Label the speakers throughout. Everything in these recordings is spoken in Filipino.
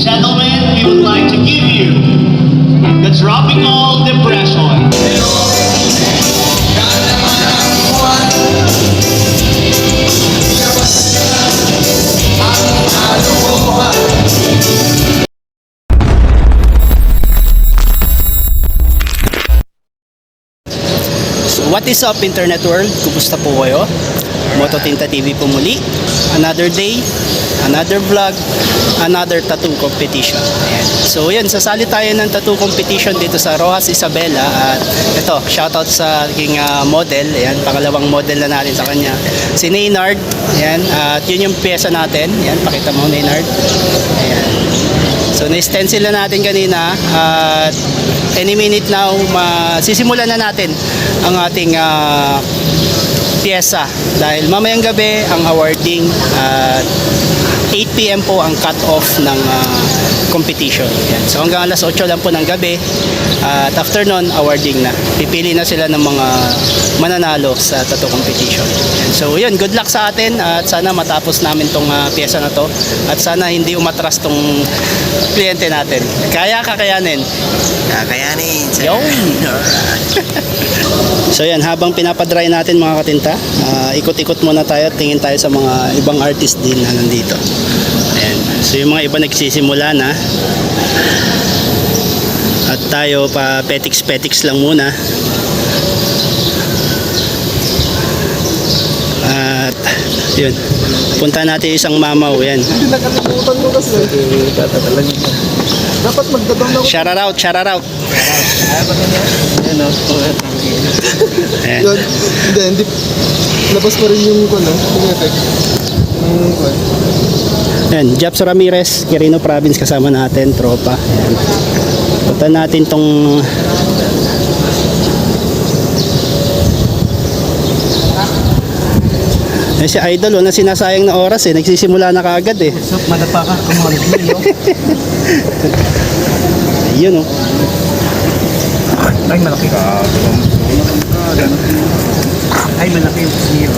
Speaker 1: Gentlemen, we would like to give you the Tropical Depression.
Speaker 2: So what is up internet world? Kumusta po kayo? Mototinta TV po muli. Another day, another vlog, another tattoo competition. So yun, sasali tayo ng tattoo competition dito sa Rojas Isabela at ito, shoutout sa aking ah, model. Ayan, pangalawang model na natin sa kanya. Si Maynard. Ayan, at yun yung pyesa natin. Ayan, pakita mo Maynard. Ayan. So na-stencil na natin kanina at any minute now masisimulan na natin ang ating ah, pyesa dahil mamayang gabi ang awarding at 8pm po ang cut-off ng ah, competition. Yan. So hanggang alas 8 lang po ng gabi at after nun, awarding na. Pipili na sila ng mga mananalo sa tattoo competition. Yan. So yun, good luck sa atin at sana matapos namin tong ah, pyesa na to at sana hindi umatras tong kliyente natin. Kaya kakayanin.
Speaker 3: Kakayanin. sir.
Speaker 2: So yan, habang pinapadry natin mga katinta, ah, ikot-ikot muna tayo at tingin tayo sa mga ibang artist din na nandito. Ayan. So yung mga iba nagsisimula na. At tayo pa petiks-petiks lang muna. At yun, punta natin isang mamaw yan.
Speaker 4: Nakalimutan ko kasi. Dapat magdadang ako.
Speaker 2: Shout out, shout out. Ayan.
Speaker 4: Yun. Hindi, hindi. Labas pa rin yung ano, yung effect. Yung.
Speaker 2: Ayan, Japs Ramirez, Quirino Province kasama natin, tropa. Ayan. Punta natin tong Eh, si Idol, oh, na sinasayang na oras eh. Nagsisimula na kaagad eh.
Speaker 3: So, madapa ka kumalit niyo.
Speaker 2: Ayun oh.
Speaker 3: Ay, malaki ka. Ay, malaki yung siyo.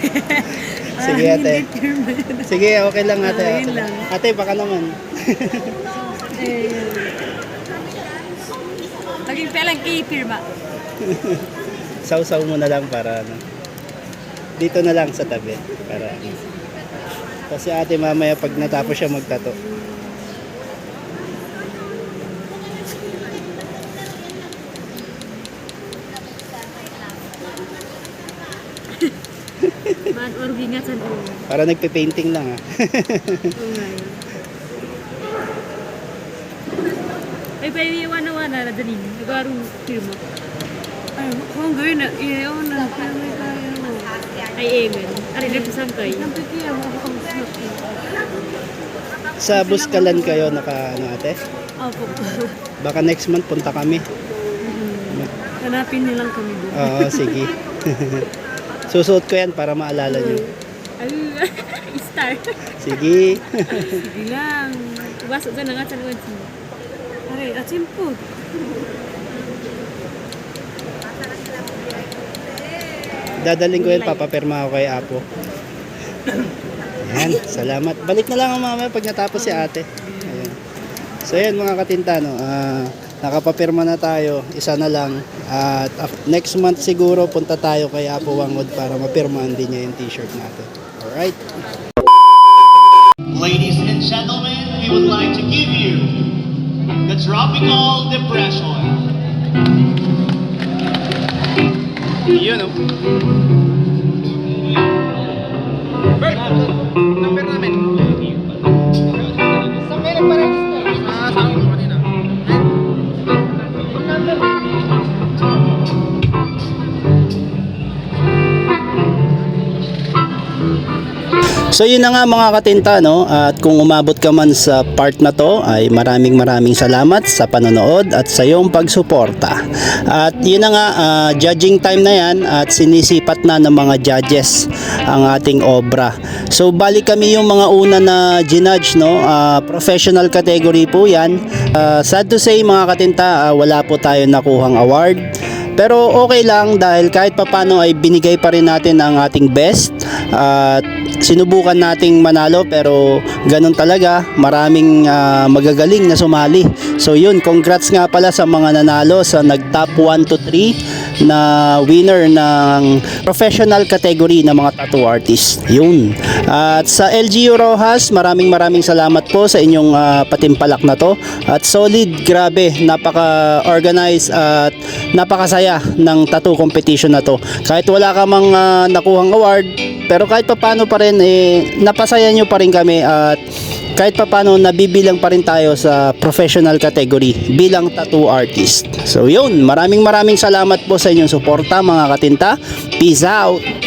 Speaker 2: Sige ate. Sige, okay lang ate.
Speaker 5: Ah,
Speaker 2: okay
Speaker 5: yun
Speaker 2: lang.
Speaker 5: lang.
Speaker 2: Ate, baka naman.
Speaker 5: Eh, Laging pelang i-pirma.
Speaker 2: Sausaw mo na lang para ano. Dito na lang sa tabi. Para kasi ate mamaya pag natapos siya magtato.
Speaker 5: Man, or gingatan o.
Speaker 2: Para nagpe-painting lang ah.
Speaker 5: Oo nga yun. Ay, pa iwan-wana na danin. Nagaro pirma. Ay, kung gawin na, iyaw na. Kaya kaya mo. Ay, amen. Ari, nagpasam kayo. Nampitiya mo ako ang
Speaker 2: Sa Buskalan kayo naka ano ate?
Speaker 5: Opo.
Speaker 2: Baka next month punta kami.
Speaker 5: Hanapin nilang kami doon.
Speaker 2: Oo, sige. Susuot ko yan para maalala nyo.
Speaker 5: Ay, star.
Speaker 2: Sige.
Speaker 5: Sige lang. Masuk sana ngacan uji. Are, acim pun.
Speaker 2: Dadaling ko yan, papapirma ako kay Apo. Ayan, salamat. Balik na lang ako mamaya pag natapos si ate. Ayan. So ayan mga katinta, no, ah, nakapapirma na tayo, isa na lang. At af- next month siguro punta tayo kay Apo Wangod para mapirmahan din niya yung t-shirt natin. Alright?
Speaker 1: Ladies and gentlemen, we would like to give you the Dropping All Depression.
Speaker 2: Yun, oh. So yun na nga mga katinta no at kung umabot ka man sa part na to ay maraming maraming salamat sa panonood at sa iyong pagsuporta. At yun na nga ah, judging time na yan at sinisipat na ng mga judges ang ating obra. So balik kami yung mga una na ginudge no ah, professional category po yan. Ah, sad to say mga katinta ah, wala po tayo nakuhang award. Pero okay lang dahil kahit papano ay binigay pa rin natin ang ating best at sinubukan nating manalo pero ganun talaga maraming ah, magagaling na sumali. So yun, congrats nga pala sa mga nanalo sa nag top 1 to 3 na winner ng professional category ng mga tattoo artist. Yun. At sa LGU Rojas, maraming maraming salamat po sa inyong ah, patimpalak na to. At solid, grabe, napaka-organized at napakasaya ng tattoo competition na to. Kahit wala ka mang ah, nakuhang award, pero kahit papano pa rin, eh, napasaya nyo pa rin kami at kahit papano nabibilang pa rin tayo sa professional category bilang tattoo artist. So yun, maraming maraming salamat po sa inyong suporta mga katinta. Peace out!